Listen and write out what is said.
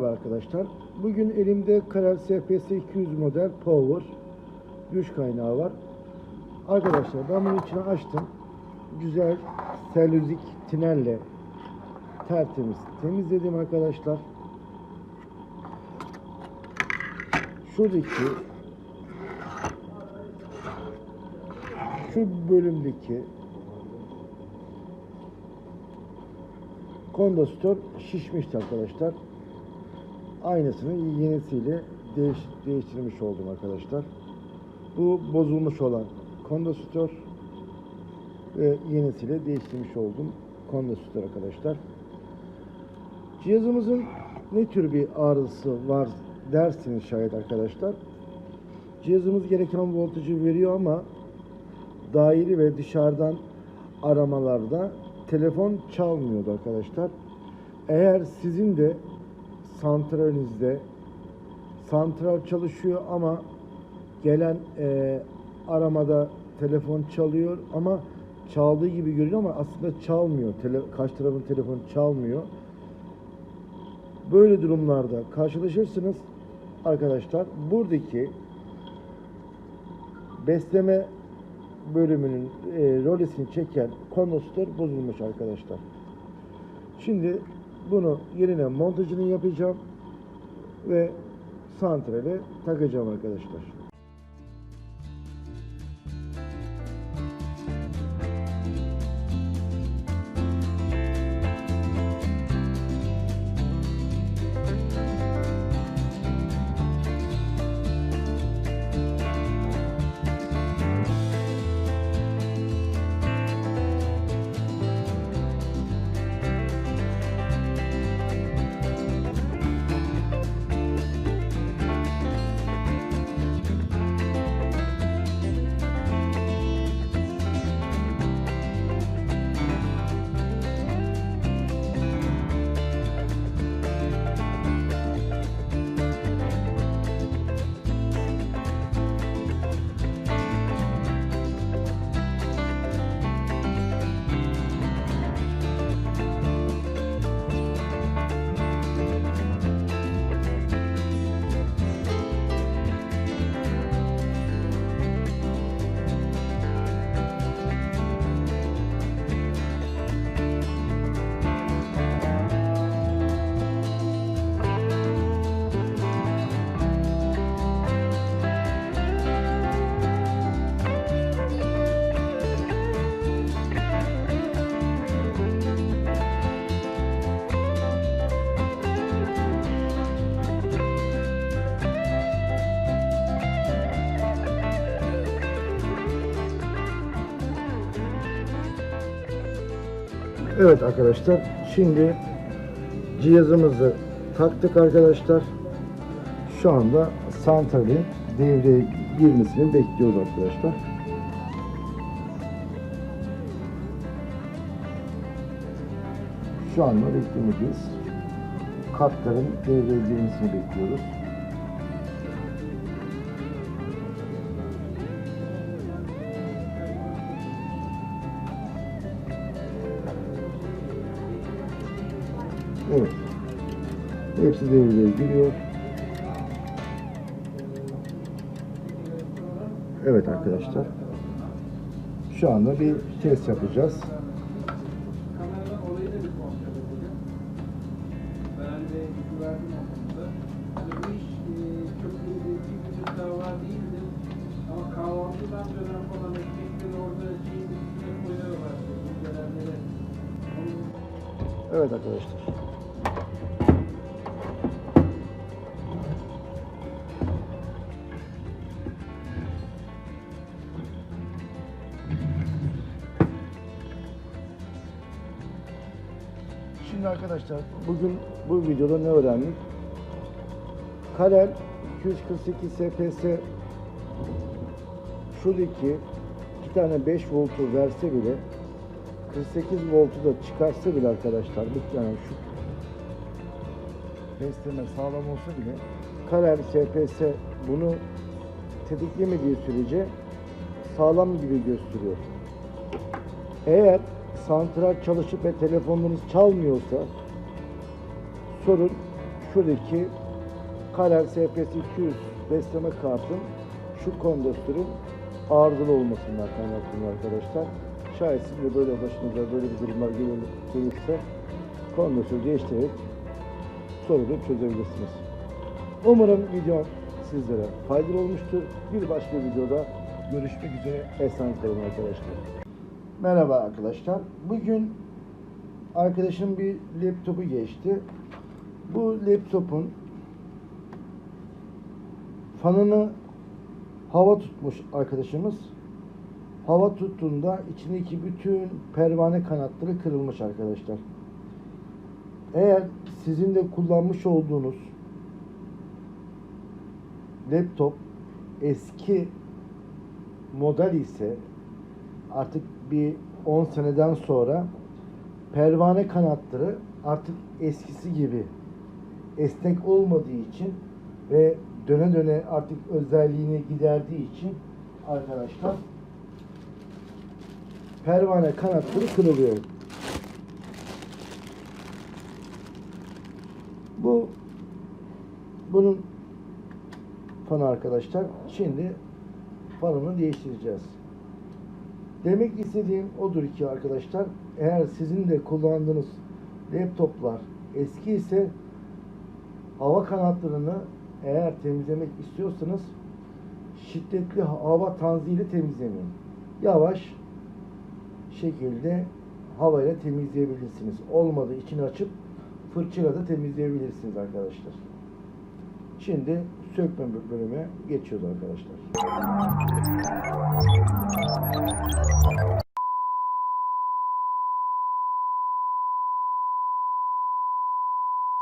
Merhaba arkadaşlar. Bugün elimde Karel SPS 200 model Power güç kaynağı var. Arkadaşlar ben bunun içine açtım. Güzel selüzik tinelle tertemiz temizledim arkadaşlar. Şuradaki şu bölümdeki kondansatör şişmişti arkadaşlar. Aynısını yenisiyle değiş, değiştirmiş oldum arkadaşlar. Bu bozulmuş olan kondansatör ve yenisiyle değiştirmiş oldum kondansatör arkadaşlar. Cihazımızın ne tür bir arızası var dersiniz şayet arkadaşlar. Cihazımız gereken voltajı veriyor ama daire ve dışarıdan aramalarda telefon çalmıyordu arkadaşlar. Eğer sizin de santralinizde santral çalışıyor ama gelen e, aramada telefon çalıyor ama çaldığı gibi görünüyor ama aslında çalmıyor. Tele, karşı tarafın telefonu çalmıyor. Böyle durumlarda karşılaşırsınız arkadaşlar. Buradaki besleme bölümünün e, rolesini çeken kondansatör bozulmuş arkadaşlar. Şimdi bunu yerine montajını yapacağım ve santrale takacağım arkadaşlar. Evet arkadaşlar şimdi cihazımızı taktık arkadaşlar. Şu anda santralin devreye girmesini bekliyoruz arkadaşlar. Şu anda beklemedeyiz. Kartların devreye girmesini bekliyoruz. Evet. Hepsi devreye giriyor. Evet arkadaşlar. Şu anda bir test yapacağız. Kameradan olayı Şimdi arkadaşlar bugün bu videoda ne öğrendik? Karel 248 SPS şuradaki iki tane 5 voltu verse bile 48 voltu da çıkarsa bile arkadaşlar bu yani şu besleme sağlam olsa bile Karel SPS bunu tetiklemediği sürece sağlam gibi gösteriyor. Eğer santral çalışıp ve telefonunuz çalmıyorsa sorun şuradaki Karel SPS 200 besleme kartın şu kondansatörün arızalı olmasından kaynaklanıyor arkadaşlar. Şayet sizin de böyle başınıza böyle bir durumlar gelir- gelirse kondansatörü değiştirerek sorunu çözebilirsiniz. Umarım videom sizlere faydalı olmuştur. Bir başka videoda görüşmek üzere. Esen kalın arkadaşlar. Merhaba arkadaşlar. Bugün arkadaşım bir laptopu geçti. Bu laptopun fanını hava tutmuş arkadaşımız. Hava tuttuğunda içindeki bütün pervane kanatları kırılmış arkadaşlar. Eğer sizin de kullanmış olduğunuz laptop eski model ise artık bir 10 seneden sonra pervane kanatları artık eskisi gibi esnek olmadığı için ve döne döne artık özelliğini giderdiği için arkadaşlar pervane kanatları kırılıyor. Bu bunun fanı arkadaşlar. Şimdi fanını değiştireceğiz. Demek istediğim odur ki arkadaşlar eğer sizin de kullandığınız laptoplar eski ise hava kanatlarını eğer temizlemek istiyorsanız şiddetli hava tanziğiyle temizlemeyin. Yavaş şekilde havayla temizleyebilirsiniz. Olmadı içini açıp fırçayla da temizleyebilirsiniz arkadaşlar. Şimdi sökme bölümüne geçiyoruz arkadaşlar.